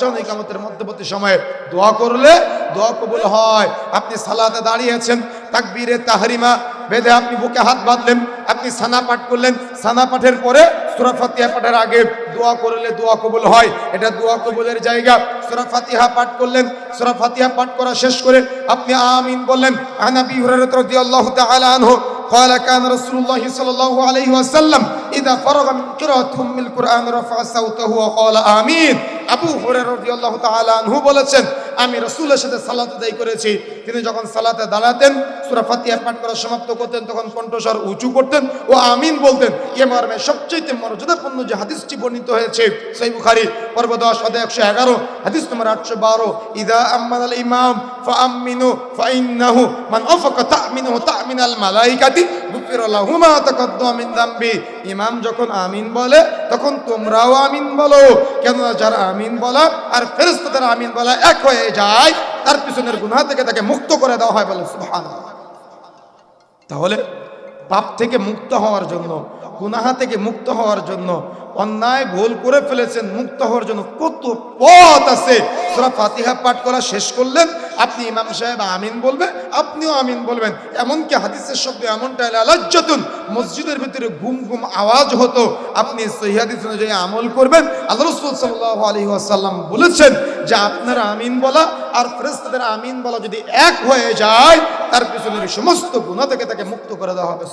আজান ইকামতের মধ্যবর্তী সময়ে দোয়া করলে দোয়া কবুল হয় আপনি সালাতে দাঁড়িয়েছেন তাকবীরে তাহরিমা বেদে আপনি বুকে হাত বাঁধলেন আপনি সানা পাঠ করলেন সানা পাঠের পরে সূরা ফাতিহা পাঠের আগে দোয়া করলে দোয়া কবুল হয় এটা দোয়া কবুলের জায়গা সূরা ফাতিহা পাঠ করলেন সূরা ফাতিহা পাঠ করা শেষ করে আপনি আমিন বললেন আনাবি হুরায়রা রাদিয়াল্লাহু তাআলা আনহু قال كان رسول الله صلى الله عليه وسلم إذا فرغ من قراءة أم القرآن رفع صوته وقال آمين আবু হুরায়রা রাদিয়াল্লাহু আনহু বলেছেন, আমি রাসূলের সাথে সালাত আদায় করেছি। তিনি যখন সালাতে দাঁড়াতেন, সূরা ফাতিহা পাঠ করা সমাপ্ত করতেন, তখন কণ্ঠস্বর উঁচু করতেন ও আমিন বলতেন। এ মর্মে সবচেয়ে মর্যাদাপূর্ণ যে হাদিসটি বর্ণিত হয়েছে, সহিহ বুখারী, পর্ব 10 অধ্যায় 111 হাদিস নম্বর 812 ইদা আম্মান আল ইমাম ফাআমিনু ফাইন্নাহু মান আফাকা তামিনুহু তামিনাল মালাইকাতি গুফির লাহু মা তাকাদ্দামা মিন যামবি ইমাম যখন আমিন বলে তখন তোমরাও আমিন বলো। কেননা যারা আমিন বলা আর ফেরস্তাদের আমিন বলা এক হয়ে যায়, তার পিছনের গুণা থেকে তাকে মুক্ত করে দেওয়া হয় বলে সুহান তাহলে পাপ থেকে মুক্ত হওয়ার জন্য, গুনাহা থেকে মুক্ত হওয়ার জন্য, অন্যায় ভুল করে ফেলেছেন, মুক্ত হওয়ার জন্য কত পথ আছে সূরা ফাতিহা পাঠ করা শেষ করলেন, আপনি ইমাম সাহেব আমিন বলবে, আপনিও আমিন বলবেন। এমনকি হাদিসের শব্দ এমনটা আলাজ্জাতুন, মসজিদের ভিতরে ঘুম ঘুম আওয়াজ হতো। আপনি সহি হাদিস অনুযায়ী আমল করবেন। আল্লাহ রসুল সাল্লাল্লাহু আলাইহি ওয়াসাল্লাম বলেছেন যে, আপনার আমিন বলা আর ফেরেশতাদের আমিন বলা যদি এক হয়ে যায়, তার পিছনের সমস্ত গুনাহ থেকে তাকে মুক্ত করে দেওয়া হবে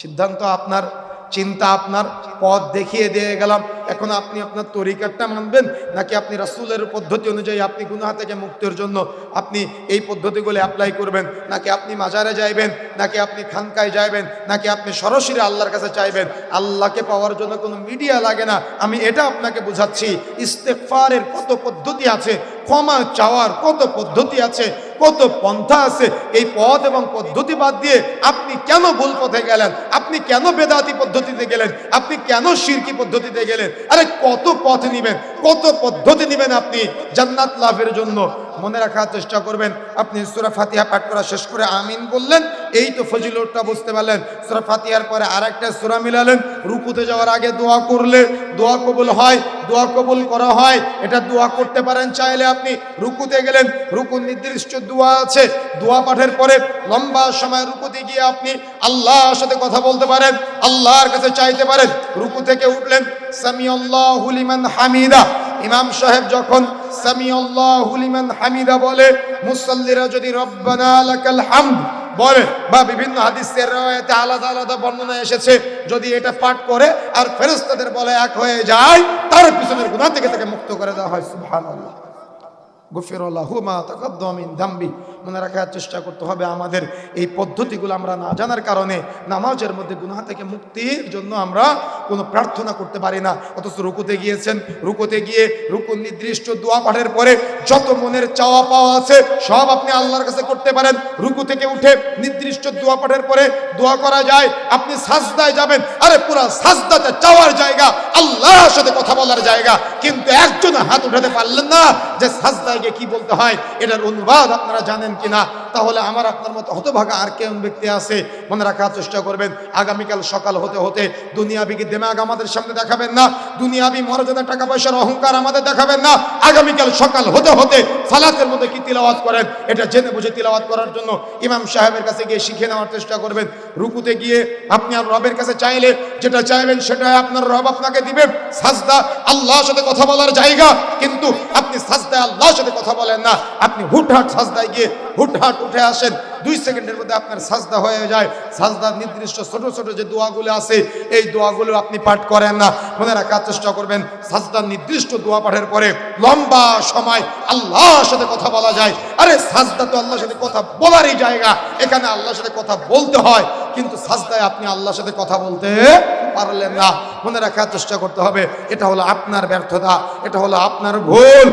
সিদ্ধান্ত আপনার। চিন্তা আপনার পথ দেখিয়ে দিয়ে গেলাম। এখন আপনি আপনার তরিকারটা মানবেন, নাকি আপনি রাসুলের পদ্ধতি অনুযায়ী আপনি গুনাহ থেকে মুক্তির জন্য আপনি এই পদ্ধতিগুলো অ্যাপ্লাই করবেন? নাকি আপনি মাজারে যাইবেন, নাকি আপনি খানকায় যাইবেন, নাকি আপনি সরাসরি আল্লাহর কাছে চাইবেন? আল্লাহকে পাওয়ার জন্য কোনো মিডিয়া লাগে না। আমি এটা আপনাকে বুঝাচ্ছি ইস্তেকফারের কত পদ্ধতি আছে, ক্ষমা চাওয়ার কত পদ্ধতি আছে কত পন্থা আছে, এই পথ এবং পদ্ধতি বাদ দিয়ে আপনি কেন ভুল পথে গেলেন? আপনি কেন বেদাতি পদ্ধতিতে গেলেন? আপনি কেন শিরকি পদ্ধতিতে গেলেন? আরে কত পথ নিবেন, কত পদ্ধতি নিবেন আপনি জান্নাত লাভের জন্য? মনে রাখার চেষ্টা করবেন। আপনি সুরা ফাতিহা পাঠ করা শেষ করে আমিন বললেন, এই তো ফজিলতটা বুঝতে পারলেন। সুরা ফাতিহার পরে আরেকটা সুরা মিলালেন, রুকুতে যাওয়ার আগে দোয়া করলে দোয়া কবুল হয়, দোয়া কবুল করা হয়, এটা দোয়া করতে পারেন চাইলে আপনি। রুকুতে গেলেন রুকু নির্দিষ্ট দোয়া আছে, দোয়া পাঠের পরে লম্বা সময় রুকুতে গিয়ে আপনি আল্লাহর সাথে কথা বলতে পারেন, আল্লাহর কাছে চাইতে পারেন। রুকু থেকে উঠলেন সামিউল্লাহ হুলিমান হামিদা ইমাম সাহেব যখন সামিউল্লাহুলিমান হামিদা বলে, মুসল্লিরা যদি রব্বানা হামদ বলে, বা বিভিন্ন হাদিসের রয়েতে আলাদা আলাদা বর্ণনা এসেছে, যদি এটা পাঠ করে আর ফেরেস্তাদের বলে এক হয়ে যায়, তার পিছনের গুণা থেকে তাকে মুক্ত করে দেওয়া হয়, সুবহানাল্লাহ। গফিরুল্লাহু মা তাকাদ্দাম মিন মনে রাখার চেষ্টা করতে হবে আমাদের এই পদ্ধতিগুলো আমরা না জানার কারণে নামাজের মধ্যে গুনাহ থেকে মুক্তির জন্য আমরা কোনো প্রার্থনা করতে পারি না। অথচ রুকুতে গিয়েছেন, রুকুতে গিয়ে রুকু নির্দিষ্ট দোয়া পাঠের পরে যত মনের চাওয়া পাওয়া আছে, সব আপনি আল্লাহর কাছে করতে পারেন। রুকু থেকে উঠে নির্দিষ্ট দোয়া পাঠের পরে দোয়া করা যায়, আপনি সাজদায় যাবেন। আরে পুরো সাজদাতে চাওয়ার জায়গা, আল্লাহর সাথে কথা বলার জায়গা। কিন্তু একজন হাত উঠাতে পারলেন না যে সাজদায় গিয়ে কি বলতে হয় এটার অনুবাদ আপনারা জানেন কিনা? তাহলে আমার আপনার মতো হতভাগা আর কেমন ব্যক্তি আছে? মনে রাখার চেষ্টা করবেন, আগামীকাল সকাল হতে হতে দুনিয়াবি কি দেমাগ আমাদের সামনে দেখাবেন না? দুনিয়াবি মর্যাদা টাকা পয়সার অহংকার আমাদের দেখাবেন না? আগামীকাল সকাল হতে হতে সালাতের মধ্যে কি তিলাওয়াত করেন? এটা জেনে বুঝে তিলাওয়াত করার জন্য ইমাম সাহেবের কাছে গিয়ে শিখে নেওয়ার চেষ্টা করবেন। রুকুতে গিয়ে আপনি আর রবের কাছে চাইলে যেটা চাইবেন সেটা আপনার রব আপনাকে দিবে। সাজদা আল্লাহর সাথে কথা বলার জায়গা, কিন্তু আপনি সাজদায় আল্লাহর সাথে কথা বলেন না। আপনি হুটহাট সাজদায় গিয়ে হুটহাট উঠে আসেন, দুই সেকেন্ডের মধ্যে আপনার সাজদা হয়ে যায়। সাজদার নির্দিষ্ট ছোট ছোট যে দোয়াগুলো আছে, এই দোয়াগুলো আপনি পাঠ করেন না, মনে রাখার চেষ্টা করবেন। সাজদার নির্দিষ্ট দোয়া পাঠের পরে লম্বা সময় আল্লাহর সাথে কথা বলা যায়। আরে, সাজদা তো আল্লাহর সাথে কথা বলারই জায়গা। এখানে আল্লাহর সাথে কথা বলতে হয়, কিন্তু সাজদায় আপনি আল্লাহর সাথে কথা বলতে পারলেন না। মনে রাখার চেষ্টা করতে হবে, এটা হলো আপনার ব্যর্থতা, এটা হলো আপনার ভুল।